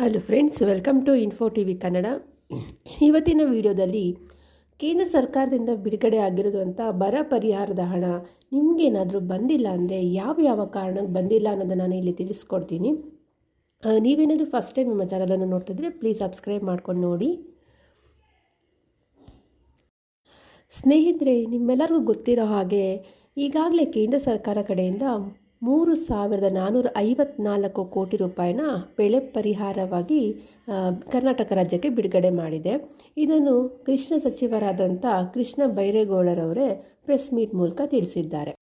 Hello friends welcome to info T V Kannada ಇವತ್ತಿನ ವಿಡಿಯೋದಲ್ಲಿ ಕೇಂದ್ರ ಸರ್ಕಾರದಿಂದ ಬಿಡುಗಡೆ ಆಗಿರೋದಂಥ ಬರ ಪರಿಹಾರದ ಹಣ ನಿಮಗೇನಾದರೂ ಬಂದಿಲ್ಲ ಅಂದರೆ ಯಾವ ಯಾವ ಕಾರಣಕ್ಕೆ ಬಂದಿಲ್ಲ ಅನ್ನೋದನ್ನು ನಾನು ಇಲ್ಲಿ ತಿಳಿಸ್ಕೊಡ್ತೀನಿ. ನೀವೇನಾದರೂ ಫಸ್ಟ್ ಟೈಮ್ ನಿಮ್ಮ ಚಾನಲನ್ನು ನೋಡ್ತಿದ್ರೆ ಪ್ಲೀಸ್ ಸಬ್ಸ್ಕ್ರೈಬ್ ಮಾಡ್ಕೊಂಡು ನೋಡಿ. ಸ್ನೇಹಿತರೆ, ನಿಮ್ಮೆಲ್ಲರಿಗೂ ಗೊತ್ತಿರೋ ಹಾಗೆ ಈಗಾಗಲೇ ಕೇಂದ್ರ ಸರ್ಕಾರ ಕಡೆಯಿಂದ ಮೂರು ಸಾವಿರದ ನಾನ್ನೂರ ಐವತ್ನಾಲ್ಕು ಕೋಟಿ ರೂಪಾಯಿನ ಬೆಳೆ ಪರಿಹಾರವಾಗಿ ಕರ್ನಾಟಕ ರಾಜ್ಯಕ್ಕೆ ಬಿಡುಗಡೆ ಮಾಡಿದೆ. ಇದನ್ನು ಕೃಷ್ಣ ಸಚಿವರಾದಂಥ ಕೃಷ್ಣ ಬೈರೇಗೌಡರವರೇ ಪ್ರೆಸ್ ಮೀಟ್ ಮೂಲಕ ತಿಳಿಸಿದ್ದಾರೆ.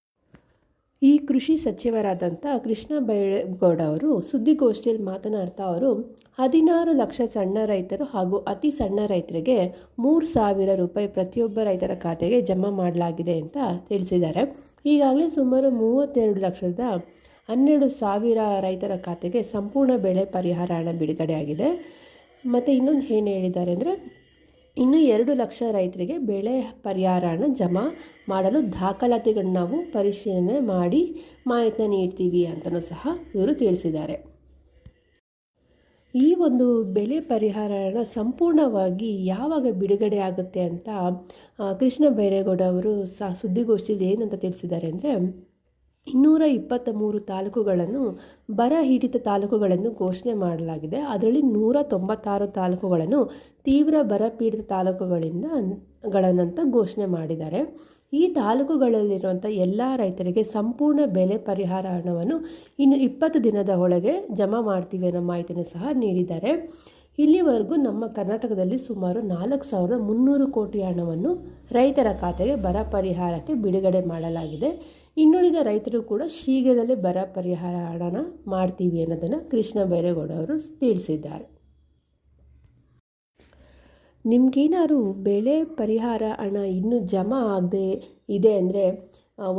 ಈ ಕೃಷಿ ಸಚಿವರಾದಂಥ ಕೃಷ್ಣ ಬೈರೇಗೌಡ ಅವರು ಸುದ್ದಿಗೋಷ್ಠಿಯಲ್ಲಿ ಮಾತನಾಡ್ತಾ ಅವರು, ಹದಿನಾರು ಲಕ್ಷ ಸಣ್ಣ ರೈತರು ಹಾಗೂ ಅತಿ ಸಣ್ಣ ರೈತರಿಗೆ ಮೂರು ಸಾವಿರ ರೂಪಾಯಿ ಪ್ರತಿಯೊಬ್ಬ ರೈತರ ಖಾತೆಗೆ ಜಮಾ ಮಾಡಲಾಗಿದೆ ಅಂತ ತಿಳಿಸಿದ್ದಾರೆ. ಈಗಾಗಲೇ ಸುಮಾರು ಮೂವತ್ತೆರಡು ಲಕ್ಷದ ಹನ್ನೆರಡು ಸಾವಿರ ರೈತರ ಖಾತೆಗೆ ಸಂಪೂರ್ಣ ಬೆಳೆ ಪರಿಹಾರ ಹಣ ಬಿಡುಗಡೆಯಾಗಿದೆ. ಮತ್ತು ಇನ್ನೊಂದು ಏನು ಹೇಳಿದ್ದಾರೆ ಅಂದರೆ ಇನ್ನು ಎರಡು ಲಕ್ಷ ರೈತರಿಗೆ ಬೆಳೆ ಪರಿಹಾರನ ಜಮಾ ಮಾಡಲು ದಾಖಲಾತಿಗಳನ್ನ ನಾವು ಪರಿಶೀಲನೆ ಮಾಡಿ ಮಾಹಿತಿನ ನೀಡ್ತೀವಿ ಅಂತಲೂ ಸಹ ಇವರು ತಿಳಿಸಿದ್ದಾರೆ. ಈ ಒಂದು ಬೆಲೆ ಪರಿಹಾರನ ಸಂಪೂರ್ಣವಾಗಿ ಯಾವಾಗ ಬಿಡುಗಡೆ ಆಗುತ್ತೆ ಅಂತ ಕೃಷ್ಣ ಬೈರೇಗೌಡ ಅವರು ಸಹ ಸುದ್ದಿಗೋಷ್ಠಿಯಲ್ಲಿ ಏನಂತ ತಿಳಿಸಿದ್ದಾರೆ ಅಂದರೆ ಇನ್ನೂರ ಇಪ್ಪತ್ತ ಮೂರು ತಾಲೂಕುಗಳನ್ನು ಬರ ಹಿಡಿತ ತಾಲೂಕುಗಳೆಂದು ಘೋಷಣೆ ಮಾಡಲಾಗಿದೆ. ಅದರಲ್ಲಿ ನೂರ ತೊಂಬತ್ತಾರು ತಾಲೂಕುಗಳನ್ನು ತೀವ್ರ ಬರ ಪೀಡಿತ ತಾಲೂಕುಗಳಿಂದ ಗಳನ್ನಂತ ಘೋಷಣೆ ಮಾಡಿದ್ದಾರೆ. ಈ ತಾಲೂಕುಗಳಲ್ಲಿರುವಂಥ ಎಲ್ಲ ರೈತರಿಗೆ ಸಂಪೂರ್ಣ ಬೆಲೆ ಪರಿಹಾರ ಹಣವನ್ನು ಇನ್ನು ಇಪ್ಪತ್ತು ದಿನದ ಒಳಗೆ ಜಮಾ ಮಾಡ್ತೀವಿ ಅನ್ನೋ ಮಾಹಿತಿಯನ್ನು ಸಹ ನೀಡಿದ್ದಾರೆ. ಇಲ್ಲಿವರೆಗೂ ನಮ್ಮ ಕರ್ನಾಟಕದಲ್ಲಿ ಸುಮಾರು ನಾಲ್ಕು ಸಾವಿರದ ಮುನ್ನೂರು ಕೋಟಿ ಹಣವನ್ನು ರೈತರ ಖಾತೆಗೆ ಬರ ಪರಿಹಾರಕ್ಕೆ ಬಿಡುಗಡೆ ಮಾಡಲಾಗಿದೆ. ಇನ್ನುಳಿದ ರೈತರು ಕೂಡ ಶೀಘ್ರದಲ್ಲೇ ಬರ ಪರಿಹಾರ ಹಣನ ಮಾಡ್ತೀವಿ ಅನ್ನೋದನ್ನು ಕೃಷ್ಣ ಬೈರೇಗೌಡ ಅವರು ತಿಳಿಸಿದ್ದಾರೆ. ನಿಮಗೇನಾದ್ರು ಬೆಳೆ ಪರಿಹಾರ ಹಣ ಇನ್ನೂ ಜಮಾ ಆಗದೆ ಇದೆ ಅಂದರೆ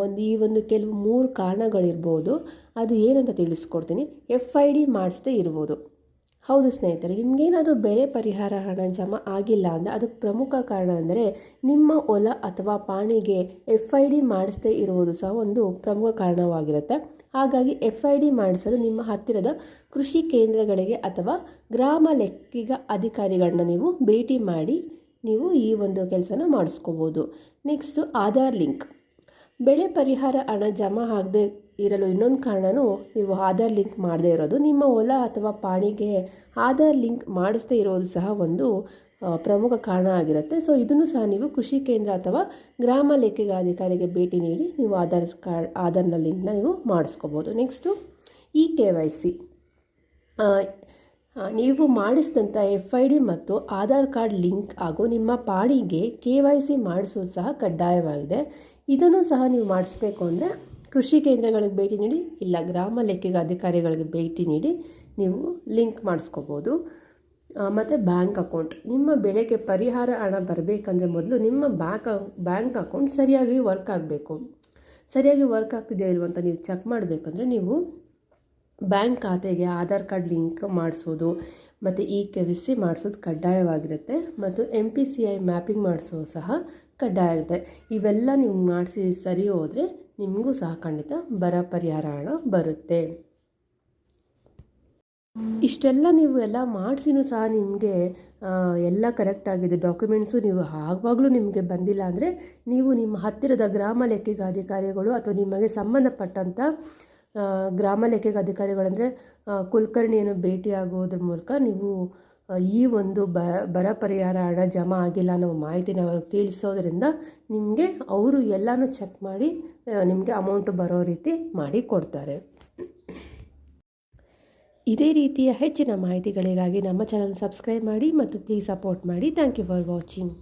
ಒಂದು ಈ ಒಂದು ಕೆಲವು ಮೂರು ಕಾರಣಗಳಿರ್ಬೋದು. ಅದು ಏನಂತ ತಿಳಿಸ್ಕೊಡ್ತೀನಿ. ಎಫ್ ಐ ಡಿ ಮಾಡಿಸದೇ ಇರ್ಬೋದು. ಹೌದು ಸ್ನೇಹಿತರೆ ನಿಮಗೇನಾದರೂ ಬೆಳೆ ಪರಿಹಾರ ಹಣ ಜಮಾ ಆಗಿಲ್ಲ ಅಂದರೆ ಅದಕ್ಕೆ ಪ್ರಮುಖ ಕಾರಣ ಅಂದರೆ ನಿಮ್ಮ ಹೊಲ ಅಥವಾ ಪಾಣಿಗೆ ಎಫ್ ಐ ಡಿ ಮಾಡಿಸದೇ ಇರುವುದು ಸಹ ಒಂದು ಪ್ರಮುಖ ಕಾರಣವಾಗಿರುತ್ತೆ. ಹಾಗಾಗಿ ಎಫ್ ಐ ಡಿ ಮಾಡಿಸಲು ನಿಮ್ಮ ಹತ್ತಿರದ ಕೃಷಿ ಕೇಂದ್ರಗಳಿಗೆ ಅಥವಾ ಗ್ರಾಮ ಲೆಕ್ಕಿಗ ಅಧಿಕಾರಿಗಳನ್ನ ನೀವು ಭೇಟಿ ಮಾಡಿ ನೀವು ಈ ಒಂದು ಕೆಲಸನ ಮಾಡಿಸ್ಕೋಬೋದು. Next Aadhaar link. ಬೆಳೆ ಪರಿಹಾರ ಹಣ ಜಮಾ ಆಗದೆ ಇರಲು ಇನ್ನೊಂದು ಕಾರಣವೂ ನೀವು ಆಧಾರ್ ಲಿಂಕ್ ಮಾಡದೇ ಇರೋದು. ನಿಮ್ಮ ಹೊಲ ಅಥವಾ ಪಾಣಿಗೆ ಆಧಾರ್ ಲಿಂಕ್ ಮಾಡಿಸದೇ ಇರೋದು ಸಹ ಒಂದು ಪ್ರಮುಖ ಕಾರಣ ಆಗಿರುತ್ತೆ. ಸೊ, ಇದನ್ನು ಸಹ ನೀವು ಕೃಷಿ ಕೇಂದ್ರ ಅಥವಾ ಗ್ರಾಮ ಲೆಕ್ಕಿಗಾಧಿಕಾರಿಗೆ ಭೇಟಿ ನೀಡಿ ನೀವು ಆಧಾರ್ ಕಾರ್ಡ್, ಆಧಾರ್ನ ಲಿಂಕ್ನ ನೀವು ಮಾಡಿಸ್ಕೋಬೋದು. Next E K Y C. ನೀವು ಮಾಡಿಸಿದಂಥ ಎಫ್ ಐ ಡಿ ಮತ್ತು ಆಧಾರ್ ಕಾರ್ಡ್ ಲಿಂಕ್ ಹಾಗೂ ನಿಮ್ಮ ಪಾಣಿಗೆ ಕೆ ವೈ ಸಿ ಮಾಡಿಸೋದು ಸಹ ಕಡ್ಡಾಯವಾಗಿದೆ. ಇದನ್ನು ಸಹ ನೀವು ಮಾಡಿಸ್ಬೇಕು ಅಂದರೆ ಕೃಷಿ ಕೇಂದ್ರಗಳಿಗೆ ಭೇಟಿ ನೀಡಿ, ಇಲ್ಲ ಗ್ರಾಮ ಲೆಕ್ಕಿಗ ಅಧಿಕಾರಿಗಳಿಗೆ ಭೇಟಿ ನೀಡಿ ನೀವು ಲಿಂಕ್ ಮಾಡಿಸ್ಕೋಬೋದು. ಮತ್ತು ಬ್ಯಾಂಕ್ ಅಕೌಂಟ್. ನಿಮ್ಮ ಬೆಳೆಗೆ ಪರಿಹಾರ ಹಣ ಬರಬೇಕಂದ್ರೆ ಮೊದಲು ನಿಮ್ಮ ಬ್ಯಾಂಕ್ ಬ್ಯಾಂಕ್ ಅಕೌಂಟ್ ಸರಿಯಾಗಿ ವರ್ಕ್ ಆಗಬೇಕು. ಸರಿಯಾಗಿ ವರ್ಕ್ ಆಗ್ತಿದೆಯಾ ಇಲ್ವಂತ ನೀವು ಚೆಕ್ ಮಾಡಬೇಕಂದ್ರೆ ನೀವು ಬ್ಯಾಂಕ್ ಖಾತೆಗೆ ಆಧಾರ್ ಕಾರ್ಡ್ ಲಿಂಕ್ ಮಾಡಿಸೋದು, ಮತ್ತು ಇ ಕೆ ವಿ ಸಿ ಮಾಡಿಸೋದು ಕಡ್ಡಾಯವಾಗಿರುತ್ತೆ, ಮತ್ತು M P C I mapping ಮಾಡಿಸೋದು ಸಹ ಕಡ್ಡಾಯ ಆಗುತ್ತೆ. ಇವೆಲ್ಲ ನೀವು ಮಾಡಿಸಿ ಸರಿ ಹೋದರೆ ನಿಮಗೂ ಸಹ ಖಂಡಿತ ಬರ ಪರಿಹಾರ ಹಣ ಬರುತ್ತೆ. ಇಷ್ಟೆಲ್ಲ ನೀವು ಎಲ್ಲ ಮಾಡಿಸಿನೂ ಸಹ ನಿಮಗೆ ಎಲ್ಲ ಕರೆಕ್ಟ್ ಆಗಿದೆ. ಡಾಕ್ಯುಮೆಂಟ್ಸು ನೀವು ಆವಾಗಲೂ ನಿಮಗೆ ಬಂದಿಲ್ಲ ಅಂದರೆ ನೀವು ನಿಮ್ಮ ಹತ್ತಿರದ ಗ್ರಾಮ ಲೆಕ್ಕಿಗ ಅಧಿಕಾರಿಗಳು ಅಥವಾ ನಿಮಗೆ ಸಂಬಂಧಪಟ್ಟಂಥ ಗ್ರಾಮ ಲೆಕ್ಕಿಗ ಅಧಿಕಾರಿಗಳಂದರೆ ಕುಲಕರ್ಣಿಯನ್ನು ಭೇಟಿಯಾಗೋದ್ರ ಮೂಲಕ ನೀವು ಈ ಒಂದು ಬ, ಬರ ಪರಿಹಾರ ಹಣ ಜಮಾ ಆಗಿಲ್ಲ ಅನ್ನೋ ಮಾಹಿತಿನ ಅವ್ರಿಗೆ ತಿಳಿಸೋದ್ರಿಂದ ನಿಮಗೆ ಅವರು ಎಲ್ಲನೂ ಚೆಕ್ ಮಾಡಿ ನಿಮಗೆ ಅಮೌಂಟ್ ಬರೋ ರೀತಿ ಮಾಡಿ ಕೊಡ್ತಾರೆ. ಇದೇ ರೀತಿಯ ಹೆಚ್ಚಿನ ಮಾಹಿತಿಗಳಿಗಾಗಿ ನಮ್ಮ ಚಾನಲ್ ಸಬ್ಸ್ಕ್ರೈಬ್ ಮಾಡಿ ಮತ್ತು ಪ್ಲೀಸ್ ಸಪೋರ್ಟ್ ಮಾಡಿ. Thank you for watching